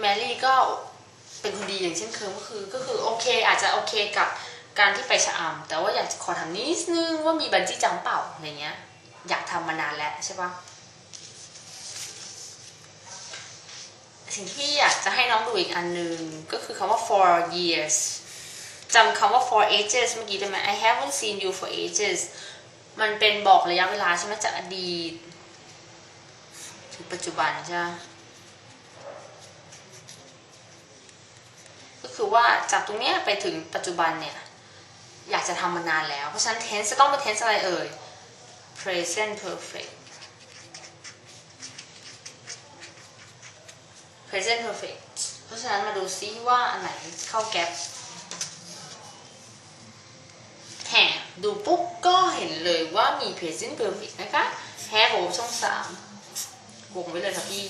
แมรี่ก็เป็นคนดีอย่างเช่นเคยก็คือ ก็คือโอเคอาจจะโอเคกับการที่ไปชะอำแต่ว่าอยากจะขอถามนิดนึงว่ามีบันจี้จังเปล่าอะไรเงี้ย อยากทำมานานแล้วใช่ปะสิ่งที่อยากจะให้น้องดูอีกอันหนึ่งก็คือคำว่า for years จำคำว่า for ages เมื่อกี้ได้ไหม I haven't seen you for ages มันเป็นบอกระยะเวลาใช่ไหมจากอดีต ถึงปัจจุบันใช่ไหม คือว่าจากตรงเนี้ยไปถึงปัจจุบันเนี่ย อยากจะทำมานานแล้ว เพราะฉะนั้น tense จะต้องเป็น tense อะไรเอ่ย present perfect present perfect เพราะฉะนั้นมาดูซิว่าอันไหนเข้าแก๊ปแหมดูปุ๊บก็เห็นเลยว่ามี present perfect นะคะ have โอช่องสามวงไว้เลยค่ะพี่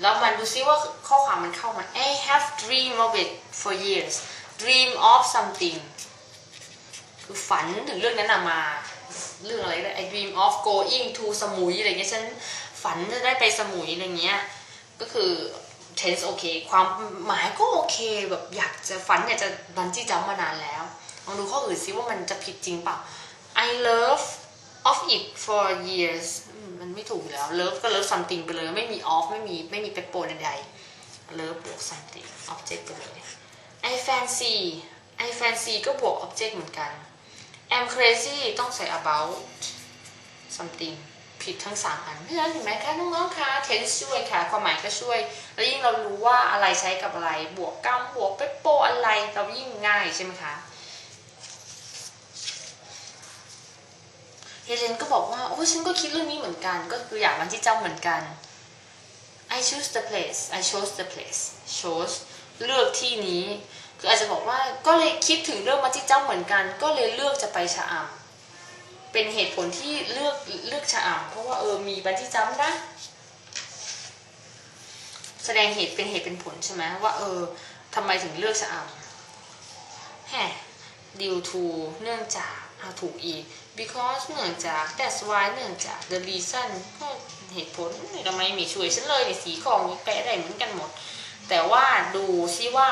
แล้วมันดูซิว่าข้อความมันเข้ามา I have dream of it for years dream of something คือฝันถึงเรื่องนั้นนะมา เรื่องอะไรนะ I dream of going to สมุยอะไรเงี้ยฉันฝันจะได้ไปสมุยอะไรเงี้ยก็คือ tense โอเค ความหมายก็โอเคแบบอยากจะฝันอยากจะบันจี้จัมมานานแล้วลองดูข้ออื่นซิว่ามันจะผิดจริงเปล่า I love off it for years มันไม่ถูกอยู่แล้ว love ก็ love something ไปเลย ไม่มี off ไม่มีไม่มีเปโปใดๆ love บวก something object ไปเลย I fancy I fancy ก็บวก object เหมือนกัน I'm crazy ต้องใส่ about something ผิดทั้งสามอัน เพราะฉะนั้นเห็นไหมคะน้องๆคะ tense ช่วยค่ะ ความหมายก็ช่วย แล้วยิ่งเรารู้ว่าอะไรใช้กับอะไร บวกกรรมบวกเปโปอะไร เรายิ่งง่ายใช่ไหมคะ เฮเลนก็บอกว่า โอ้ฉันก็คิดเรื่องนี้เหมือนกัน ก็คืออยากวันที่เจ้าเหมือนกัน I choose the place I chose the place chose เลือกที่นี้ คืออาจจะบอกว่าก็เลยคิดถึงเรื่องวันที่เจ้าเหมือนกัน ก็เลยเลือกจะไปชะอำเป็นเหตุผลที่เลือกเลือกชะอำเพราะว่าเออมีบันที่จำนะ แสดงเหตุเป็นเหตุเป็นผลใช่ไหมว่าเออทำไมถึงเลือกชะอำแฮ due to เนื่องจากเอาถูกอีก because เนื่องจาก that's why เนื่องจาก the reason ก็เหตุผลทำไมไม่ช่วยฉันเลยในสีของแปลได้เหมือนกันหมด แต่ว่าดูซิว่า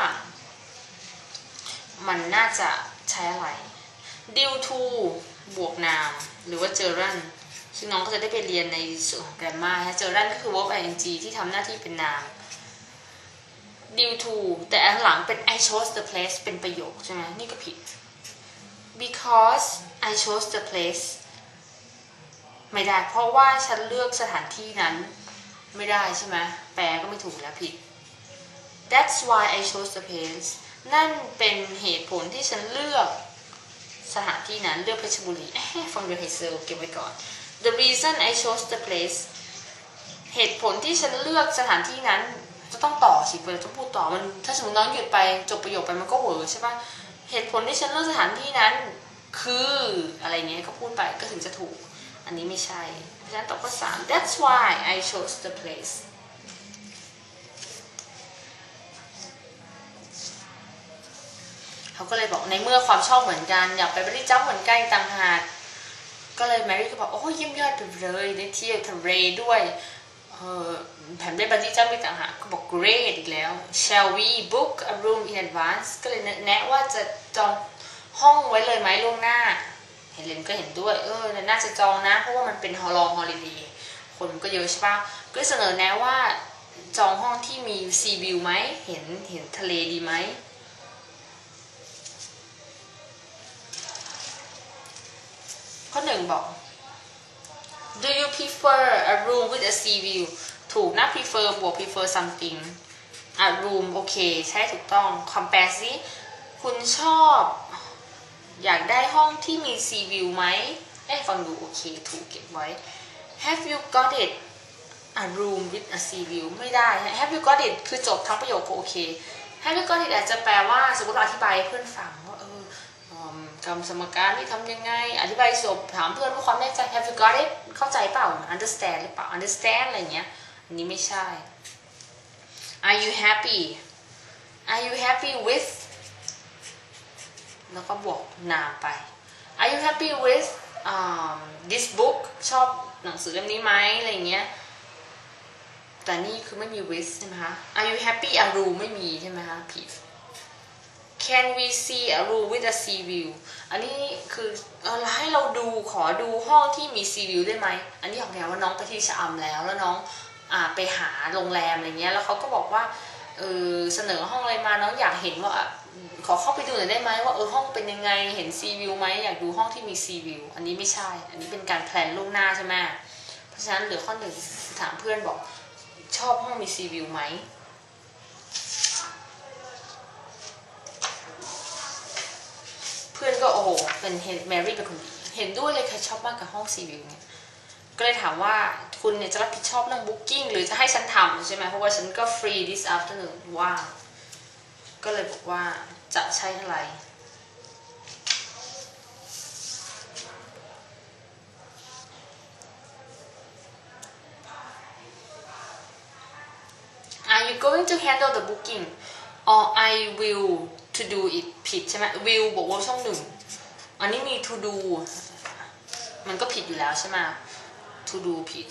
มันน่าจะใช้อะไร due to บวกนาม หรือว่า gerund ซึ่งน้องก็จะได้ไปเรียนในส่วนของ grammar นะ gerund ก็คือ verb ing ที่ทำหน้าที่เป็นนาม due to แต่อันหลังเป็น I chose the place เป็นประโยคใช่ไหมนี่ก็ผิด because I chose the place ไม่ได้ เพราะว่าฉันเลือกสถานที่นั้น ไม่ได้ใช่ไหมแปลก็ไม่ถูกแล้วผิด That's why I chose the place นั่นเป็นเหตุผลที่ฉันเลือกสถานที่นั้นเลือกเพชรบุรีฟังดูไฮเจอเก็บไว้ก่อน The reason I chose the place เหตุผลที่ฉันเลือกสถานที่นั้นจะต้องต่อสิเวลาจะพูดต่อมัน ถ้าสมมติน้องหยุดไปจบประโยคไปมันก็เวอใช่ปะ เหตุผลที่ฉันเลือกสถานที่นั้น คืออะไรเงี้ยก็พูดไปก็ถึงจะถูก อันนี้ไม่ใช่ เพราะฉะนั้นตอบข้อสาม That's why I chose the place เขาก็เลยบอกในเมื่อความชอบเหมือนกัน อยากไปบริจัมเหมือนกันต่างหากก็เลยแมรี่ก็บอกโอ้เยี่ยมยอดไปเลยได้เที่ยวทะเลด้วย แถมได้บันจี้จัมป์อีกต่างหากก็บอก great อีกแล้ว shall we book a room in advance ก็เลยแนะว่าจะจองห้องไว้เลยไหมล่วงหน้า เฮเลนก็เห็นด้วย เออ น่าจะจองนะ เพราะว่ามันเป็นฮอลลองฮอลิเดย์คนก็เยอะใช่ปะก็เสนอแนะว่าจองห้องที่มีซีวิวไหม เห็นเห็นทะเลดีไหมข้อหนึ่งบอก Do you prefer a room with a sea view ถูกนะ prefer บวก prefer something a room โอเค ใช่ถูกต้อง compare สิคุณชอบ อยากได้ห้องที่มี sea view ไหมเอ้ฟังดูโอเค ถูกเก็บไว้ Have you got it a room with a sea view ไม่ได้ Have you got it คือจบทั้งประโยคโอเค Have you got it อาจจะแปลว่าสมมติเราอธิบายให้เพื่อนฟังว่าเออ กรรมสมการนี่ทำยังไง อธิบายจบถามเพื่อนว่าความแน่ใจ have you got it เข้าใจเปล่า understand หรือเปล่า understand อะไรเงี้ยอันนี้ไม่ใช่ are you happy are you happy with แล้วก็บวกนาไป are you happy with um, this book ชอบหนังสือเล่มนี้ไหมอะไรเงี้ยแต่นี่คือไม่มี with ใช่ไหมคะ Are you happy a room ไม่มีใช่ไหมคะผิด Can we see a room with a sea view อันนี้คือเออให้เราดูขอดูห้องที่มี sea view ได้ไหม อันนี้บอกแล้วว่าน้องไปที่ชะอำแล้วแล้วน้องอไปหาโรงแรมอะไรเงี้ยแล้วเขาก็บอกว่าเออเสนอห้องอะไรมาน้องอยากเห็นว่าขอเข้าไปดูหน่อยได้ไหมว่าเออห้องเป็นยังไงเห็น sea view ไหมอยากดูห้องที่มี sea view อันนี้ไม่ใช่ อันนี้เป็นการแพลนล่วงหน้าใช่ไหมเพราะฉะนั้นเหลือข้อหนึ่งถามเพื่อนบอกชอบห้องมี sea view ไหม เพื่อนก็โอ้โหเป็นเห็นแมรี่เป็นคนดีเห็นด้วยเลยใครชอบมากกับห้องซีวิวเนี่ยก็เลยถามว่าคุณเนี่ยจะรับผิดชอบเรื่องบุ๊กิ้งหรือจะให้ฉันทำใช่ไหมเพราะว่าฉันก็ฟรี this afternoon ว่างก็เลยบอกว่าจะใช้อะไร Are you going to handle the booking or I will to do it ผิดใช่ไหม will บอกว่าช่องหนึ่ง อันนี้มี to do มันก็ผิดอยู่แล้วใช่ไหม to do ผิด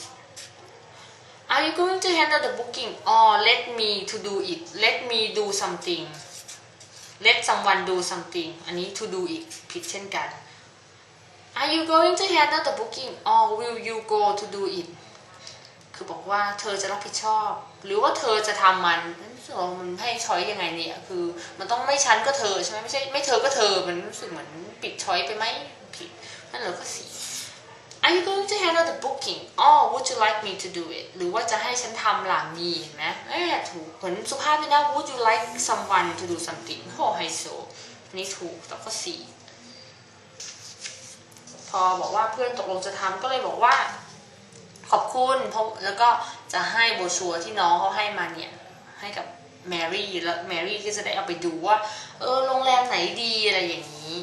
Are you going to handle the booking or let me to do it let me do something let someone do something อันนี้ to do it ผิดเช่นกัน Are you going to handle the booking or will you go to do it คือบอกว่าเธอจะรับผิดชอบ หรือว่าเธอจะทำมันรู้สึกว่ามันให้ช้อยยังไงเนี่ย คือ มันต้องไม่ฉันก็เธอใช่ไหมไม่ใช่ไม่เธอก็เธอมันรู้สึกเหมือนปิดช้อยไปไหมผิดนั่นเหลือก็สี Are you going to handle the booking or would you like me to do it หรือว่าจะให้ฉันทำหลังมีเห็นไหมเอ้ยถูกเหมือนสุภาพเลยนะ Would you like someone to do something โหไฮโซนนี้ถูกแต่ก็สี่พอบอกว่าเพื่อนตกลงจะทำก็เลยบอกว่า ขอบคุณเพราะแล้วก็จะให้โบชัวที่น้องเขาให้มาเนี่ย ให้กับแมรี่แล้วแมรี่ก็จะได้เอาไปดูว่า เออโรงแรมไหนดีอะไรอย่างนี้